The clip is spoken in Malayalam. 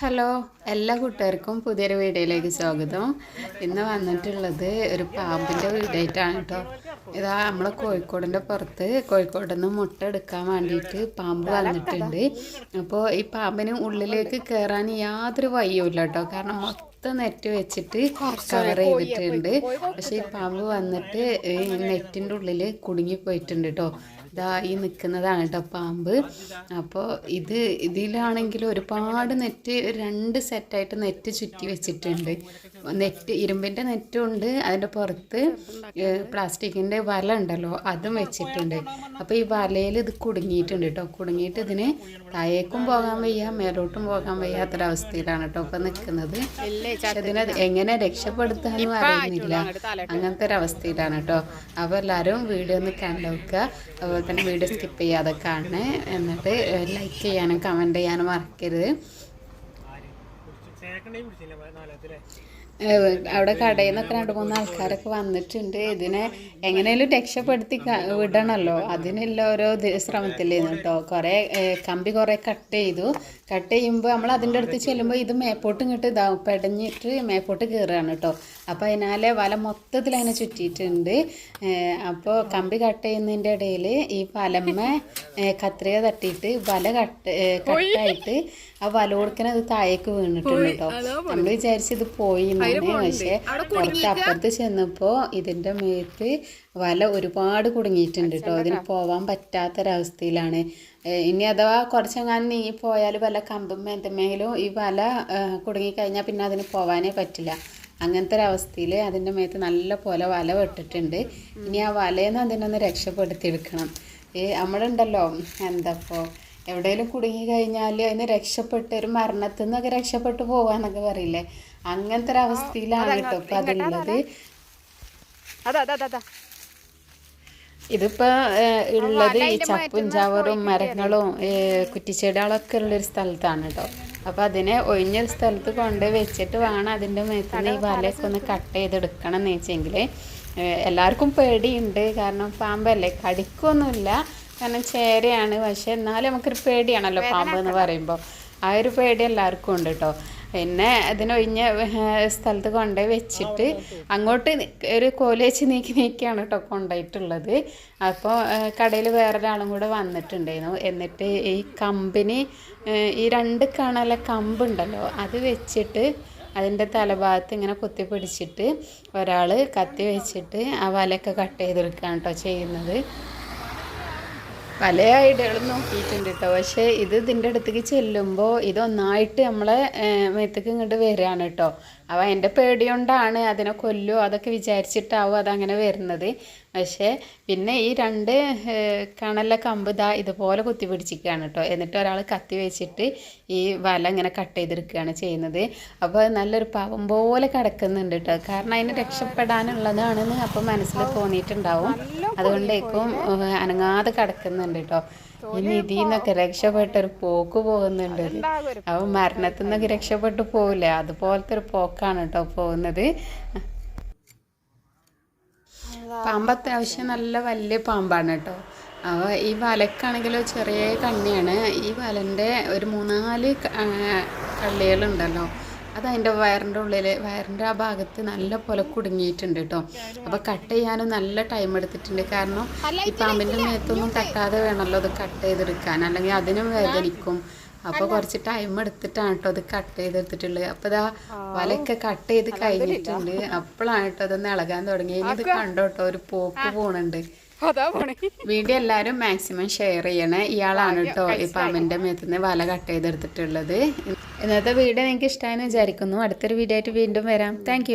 ഹലോ എല്ലാ കൂട്ടുകാർക്കും പുതിയൊരു വീഡിയോയിലേക്ക് സ്വാഗതം. ഇന്ന് വന്നിട്ടുള്ളത് ഒരു പാമ്പിന്റെ വീടായിട്ടാണ് കേട്ടോ. ഇതാ നമ്മളെ കോഴിക്കോടിന്റെ പുറത്ത് കോഴിക്കോട് നിന്ന് മുട്ട എടുക്കാൻ വേണ്ടിയിട്ട് പാമ്പ് വന്നിട്ടുണ്ട്. അപ്പോൾ ഈ പാമ്പിന് ഉള്ളിലേക്ക് കയറാൻ യാതൊരു വഴിയുമില്ല കേട്ടോ. കാരണം മൊത്തം നെറ്റ് വെച്ചിട്ട് കവർ ചെയ്തിട്ടുണ്ട്. പക്ഷേ ഈ പാമ്പ് വന്നിട്ട് ഈ നെറ്റിന്റെ ഉള്ളിൽ കുടുങ്ങിപ്പോയിട്ടുണ്ട് കേട്ടോ ഇതാ ഈ നിൽക്കുന്നതാണ് കേട്ടോ പാമ്പ്. അപ്പോൾ ഇത് ഇതിലാണെങ്കിൽ ഒരുപാട് നെറ്റ് രണ്ട് സെറ്റായിട്ട് നെറ്റ് ചുറ്റി വെച്ചിട്ടുണ്ട്. നെറ്റ് ഇരുമ്പിന്റെ നെറ്റും ഉണ്ട് അതിന്റെ പുറത്ത് പ്ലാസ്റ്റിക്കിന്റെ വല ഉണ്ടല്ലോ അതും വെച്ചിട്ടുണ്ട്. അപ്പോൾ ഈ വലയിൽ ഇത് കുടുങ്ങിയിട്ടുണ്ട് കേട്ടോ കുടുങ്ങിയിട്ട് ഇതിന് താഴേക്കും പോകാൻ വയ്യ മേലോട്ടും പോകാൻ വയ്യാത്തൊരവസ്ഥയിലാണ് കേട്ടോ ഇപ്പം നിൽക്കുന്നത് പക്ഷെ എങ്ങനെ രക്ഷപ്പെടുത്താനും അറിയുന്നില്ല. അങ്ങനത്തെ ഒരു അവസ്ഥയിലാണ് കേട്ടോ. അപ്പോൾ എല്ലാവരും വീഡിയോ ഒന്ന് കണ്ടു നോക്കുക അതുപോലെ തന്നെ വീഡിയോ സ്കിപ്പ് ചെയ്യാതെ കാണണേ എന്നിട്ട് ലൈക്ക് ചെയ്യാനും കമന്റ് ചെയ്യാനും മറക്കരുത്. ഏഹ് അവിടെ കടയിൽ നിന്നൊക്കെ രണ്ട് മൂന്ന് ആൾക്കാരൊക്കെ വന്നിട്ടുണ്ട്. ഇതിനെ എങ്ങനെയും രക്ഷപ്പെടുത്തി വിടണമല്ലോ അതിനുള്ള ഓരോ ശ്രമത്തിലായിരുന്നു കേട്ടോ കുറേ കമ്പി കുറേ കട്ട് ചെയ്തു. കട്ട് ചെയ്യുമ്പോൾ നമ്മൾ അതിന്റെ അടുത്ത് ചെല്ലുമ്പോൾ ഇത് മേപ്പോട്ട് ഇങ്ങോട്ട് ഇതാ പെടഞ്ഞിട്ട് മേപ്പോട്ട് കയറുകയാണ് കേട്ടോ അപ്പോൾ അതിനാലെ വല മൊത്തത്തിൽ അതിനെ ചുറ്റിയിട്ടുണ്ട് അപ്പോൾ കമ്പി കട്ട് ചെയ്യുന്നതിന്റെ ഇടയിൽ ഈ വലമ്മ കത്രിക തട്ടിയിട്ട് വല കട്ട് കട്ടായിട്ട് ആ വല കൊടുക്കണത് താഴേക്ക് വീണിട്ടുണ്ട് കേട്ടോ നമ്മൾ വിചാരിച്ചത് പോയി പക്ഷേ കുറച്ച് അപ്പുറത്ത് ചെന്നപ്പോൾ ഇതിന്റെ മേത്ത് വല ഒരുപാട് കുടുങ്ങിയിട്ടുണ്ട് കേട്ടോ. അതിന് പോവാൻ പറ്റാത്തൊരവസ്ഥയിലാണ്. ഇനി അഥവാ കുറച്ചെങ്ങാനും നീങ്ങി പോയാൽ വല്ല കമ്പും എന്തെങ്കിലും ഈ വല കുടുങ്ങിക്കഴിഞ്ഞാൽ പിന്നെ അതിന് പോവാനേ പറ്റില്ല. അങ്ങനത്തെ ഒരു അവസ്ഥയിൽ അതിന്റെ മേത്ത് നല്ല പോലെ വല വെട്ടിട്ടുണ്ട്. ഇനി ആ വലയിൽ നിന്ന് രക്ഷപ്പെടുത്തി രക്ഷപ്പെടുത്തിയെടുക്കണം. ഈ നമ്മളുണ്ടല്ലോ എന്താ ഇപ്പോൾ എവിടെയെങ്കിലും കുടുങ്ങി കഴിഞ്ഞാൽ അതിന് രക്ഷപ്പെട്ട് ഒരു മരണത്തിൽ നിന്നൊക്കെ രക്ഷപ്പെട്ട് പോവാന്നൊക്കെ പറയില്ലേ? അങ്ങനത്തെ ഒരു അവസ്ഥയിലാണ് കേട്ടോ ഇപ്പം അതുള്ളത്. അതാ അതാ അതാ ഇതിപ്പോ ഉള്ളത് ഈ ചപ്പും ചവറും മരങ്ങളും കുറ്റിച്ചെടികളൊക്കെ ഉള്ളൊരു സ്ഥലത്താണ് കേട്ടോ. അപ്പൊ അതിനെ ഒഴിഞ്ഞൊരു സ്ഥലത്ത് കൊണ്ട് വെച്ചിട്ട് വേണം അതിന്റെ മേത്തുനിന്ന് ഈ വലയൊക്കെ ഒന്ന് കട്ട് ചെയ്തെടുക്കണം എന്ന് വെച്ചെങ്കിൽ എല്ലാവർക്കും പേടിയുണ്ട്. കാരണം പാമ്പല്ലേ കടിക്കൊന്നുമില്ല. കാരണം ചേരയാണ്. പക്ഷെ എന്നാലും നമുക്കൊരു പേടിയാണല്ലോ പാമ്പ് എന്ന് പറയുമ്പോൾ ആ ഒരു പേടി എല്ലാവർക്കും ഉണ്ട് കേട്ടോ പിന്നെ അതിനൊഴിഞ്ഞ സ്ഥലത്ത് കൊണ്ടുപോയി വെച്ചിട്ട് അങ്ങോട്ട് ഒരു കോൽ വെച്ച് നീക്കി നീക്കിയാണ് കേട്ടോ കൊണ്ടുപോയിട്ടുള്ളത് അപ്പോൾ കടയിൽ വേറൊരാളും കൂടെ വന്നിട്ടുണ്ടായിരുന്നു. എന്നിട്ട് ഈ കമ്പിന് ഈ രണ്ട് കണല കമ്പുണ്ടല്ലോ അത് വെച്ചിട്ട് അതിന്റെ തലഭാഗത്ത് ഇങ്ങനെ കുത്തി പിടിച്ചിട്ട് ഒരാൾ കത്തി വെച്ചിട്ട് ആ വലയൊക്കെ കട്ട് ചെയ്തെടുക്കുകയാണ് കേട്ടോ ചെയ്യുന്നത്. പല ഐഡിയകളും നോക്കിയിട്ടുണ്ട് കേട്ടോ പക്ഷേ ഇത് ഇതിന്റെ അടുത്തേക്ക് ചെല്ലുമ്പോൾ ഇതൊന്നായിട്ട് നമ്മളെ മേത്തേക്ക് ഇങ്ങോട്ട് വരികയാണ് കേട്ടോ അപ്പോൾ എന്റെ പേടി കൊണ്ടാണ് അതിനെ കൊല്ലുമോ അതൊക്കെ വിചാരിച്ചിട്ടാവും അതങ്ങനെ വരുന്നത്. പക്ഷേ പിന്നെ ഈ രണ്ട് കണല കമ്പ് ഇതാ ഇതുപോലെ കുത്തി പിടിച്ചിരിക്കുകയാണ് കേട്ടോ. എന്നിട്ട് ഒരാൾ കത്തി വെച്ചിട്ട് ഈ വല ഇങ്ങനെ കട്ട് ചെയ്തെടുക്കുകയാണ് ചെയ്യുന്നത്. അപ്പോൾ നല്ലൊരു പാവം പോലെ കിടക്കുന്നുണ്ട് കേട്ടോ. കാരണം അതിന് രക്ഷപ്പെടാനുള്ളതാണെന്ന് അപ്പോൾ മനസ്സിൽ തോന്നിയിട്ടുണ്ടാവും. അതുകൊണ്ടേക്കും അനങ്ങാതെ കിടക്കുന്നുണ്ട് കേട്ടോ. ഇനി ഇതിൽ നിന്നൊക്കെ രക്ഷപ്പെട്ടൊരു പോക്ക് പോകുന്നുണ്ട്. അപ്പോൾ മരണത്തിൽ നിന്നൊക്കെ രക്ഷപ്പെട്ടു പോകില്ലേ അതുപോലത്തെ ഒരു പോക്കാണ് കേട്ടോ പോകുന്നത്. പാമ്പ് അത്യാവശ്യം നല്ല വലിയ പാമ്പാണ് കേട്ടോ. അപ്പോൾ ഈ വലക്കാണെങ്കിലോ ചെറിയ കണ്ണിയാണ്. ഈ വലന്റെ ഒരു മൂന്നാൽ കള്ളികളുണ്ടല്ലോ. അത് അതിന്റെ വയറിന്റെ ഉള്ളിൽ വയറിന്റെ ആ ഭാഗത്ത് നല്ല പോലെ കുടുങ്ങിയിട്ടുണ്ട് കേട്ടോ. അപ്പോൾ കട്ട് ചെയ്യാനും നല്ല ടൈം എടുത്തിട്ടുണ്ട്. കാരണം ഈ പാമ്പിന്റെ മേത്തൊന്നും തട്ടാതെ വേണമല്ലോ അത് കട്ട് ചെയ്തെടുക്കാൻ. അല്ലെങ്കിൽ അതിനും വേദനിക്കും. അപ്പോൾ കുറച്ച് ടൈം എടുത്തിട്ടാണ് കേട്ടോ അത് കട്ട് ചെയ്തെടുത്തിട്ടുള്ളത് അപ്പോൾ ഇതാ വലയൊക്കെ കട്ട് ചെയ്ത് കഴിഞ്ഞിട്ടുണ്ട്. അപ്പോഴാണ് കേട്ടോ അതൊന്ന് ഇളകാൻ തുടങ്ങി. ഇനി ഇത് കണ്ടോ കേട്ടോ ഒരു പോക്ക് പോണുണ്ട്. വീഡിയോ എല്ലാവരും മാക്സിമം ഷെയർ ചെയ്യണേ. ഇയാളാണ് കേട്ടോ ഈ പാമ്പിന്റെ മേത്തുനിന്ന് വല കട്ട് ചെയ്തെടുത്തിട്ടുള്ളത് ഇന്നത്തെ വീഡിയോ നിങ്ങൾക്ക് ഇഷ്ടമായെന്ന് വിചാരിക്കുന്നു. അടുത്തൊരു വീഡിയോ ആയിട്ട് വീണ്ടും വരാം. താങ്ക്